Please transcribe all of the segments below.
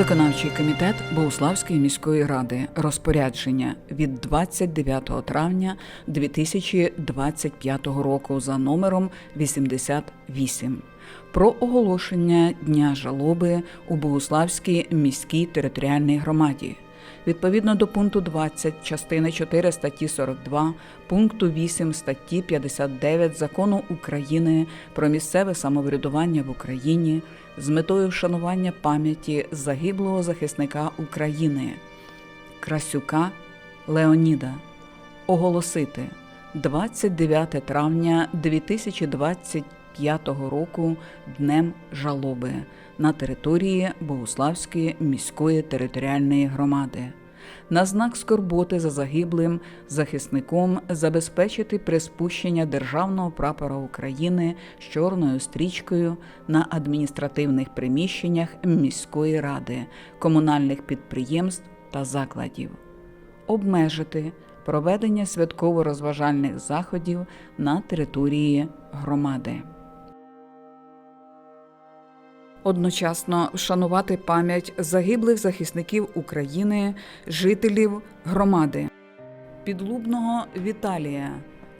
Виконавчий комітет Богуславської міської ради розпорядження від 29 травня 2025 року за номером 88 про оголошення дня жалоби у Богуславській міській територіальній громаді. Відповідно до пункту 20 частини 4 статті 42, пункту 8 статті 59 Закону України про місцеве самоврядування в Україні з метою вшанування пам'яті загиблого захисника України Красюка Леоніда. Оголосити 29 травня 2025 року Днем жалоби на території Богуславської міської територіальної громади. На знак скорботи за загиблим захисником забезпечити приспущення державного прапора України з чорною стрічкою на адміністративних приміщеннях міської ради, комунальних підприємств та закладів, обмежити проведення святково-розважальних заходів на території громади. Одночасно вшанувати пам'ять загиблих захисників України, жителів громади Підлубного Віталія,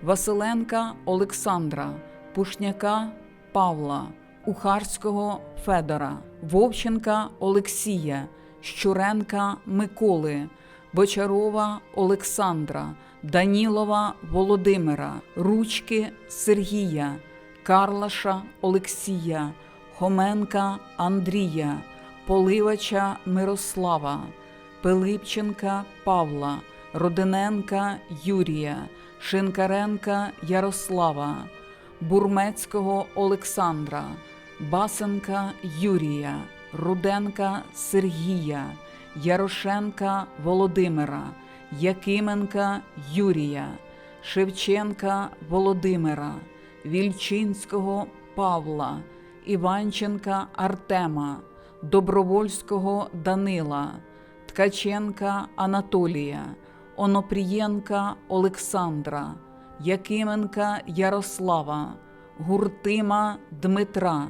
Василенка Олександра, Пушняка Павла, Ухарського Федора, Вовченка Олексія, Щуренка Миколи, Бочарова Олександра, Данілова Володимира, Ручки Сергія, Карлаша Олексія. Хоменка Андрія, Поливача Мирослава, Пилипченка Павла, Родиненка Юрія, Шинкаренка Ярослава, Бурмецького Олександра, Басенка Юрія, Руденка Сергія, Ярошенка Володимира, Якименка Юрія, Шевченка Володимира, Вільчинського Павла. Іванченка Артема, Добровольського Данила, Ткаченка Анатолія, Онопрієнка Олександра, Якименка Ярослава, Гуртима Дмитра,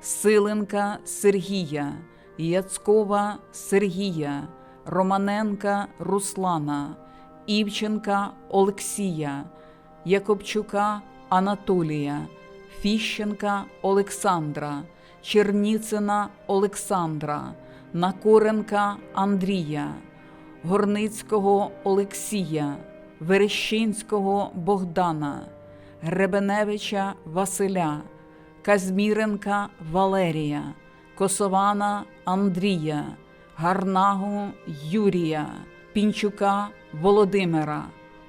Силенка Сергія, Яцкова Сергія, Романенка Руслана, Івченка Олексія, Якобчука Анатолія. Фіщенка Олександра, Черніцина Олександра, Накоренка Андрія, Горницького Олексія, Верещинського Богдана, Гребеневича Василя, Казміренка Валерія, Косована Андрія, Гарнагу Юрія, Пінчука Володимира,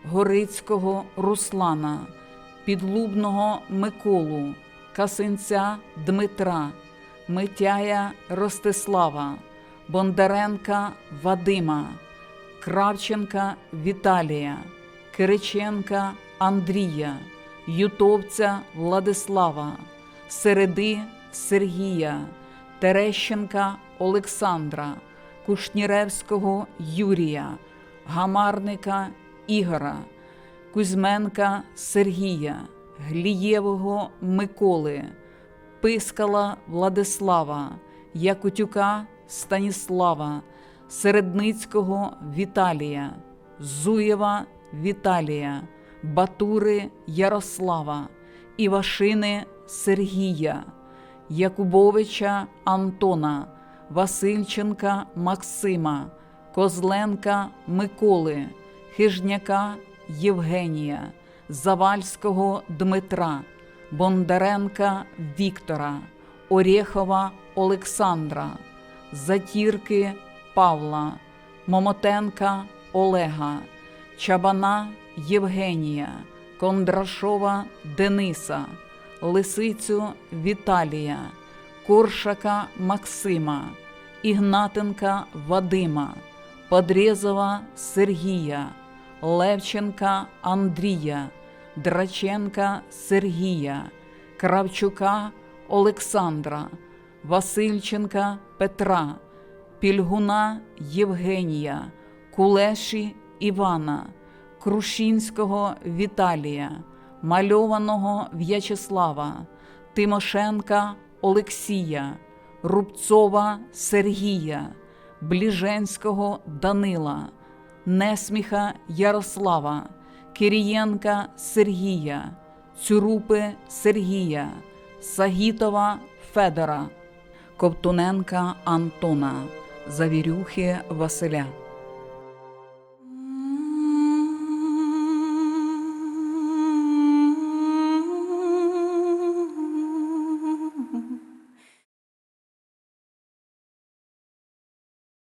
Горицького Руслана. Підлубного Миколу, Касинця Дмитра, Митяя Ростислава, Бондаренка Вадима, Кравченка Віталія, Кириченка Андрія, Ютовця Владислава, Середи Сергія, Терещенка Олександра, Кушніревського Юрія, Гамарника Ігора. Кузьменка Сергія, Глієвого Миколи, Пискала Владислава, Якутюка Станіслава, Середницького Віталія, Зуєва Віталія, Батури Ярослава, Івашини Сергія, Якубовича Антона, Васильченка Максима, Козленка Миколи, Хижняка Євгенія, Завальського Дмитра, Бондаренка Віктора, Орєхова Олександра, Затірки Павла, Момотенка Олега, Чабана Євгенія, Кондрашова Дениса, Лисицю Віталія, Коршака Максима, Ігнатенка Вадима, Подрєзова Сергія. Левченка Андрія, Драченка Сергія, Кравчука Олександра, Васильченка Петра, Пільгуна Євгенія, Кулеші Івана, Крушінського Віталія, Мальованого В'ячеслава, Тимошенка Олексія, Рубцова Сергія, Бліженського Данила, Несміха Ярослава, Кирієнка Сергія, Цюрупи Сергія, Сагітова Федора, Ковтуненка Антона, Завірюхи Василя.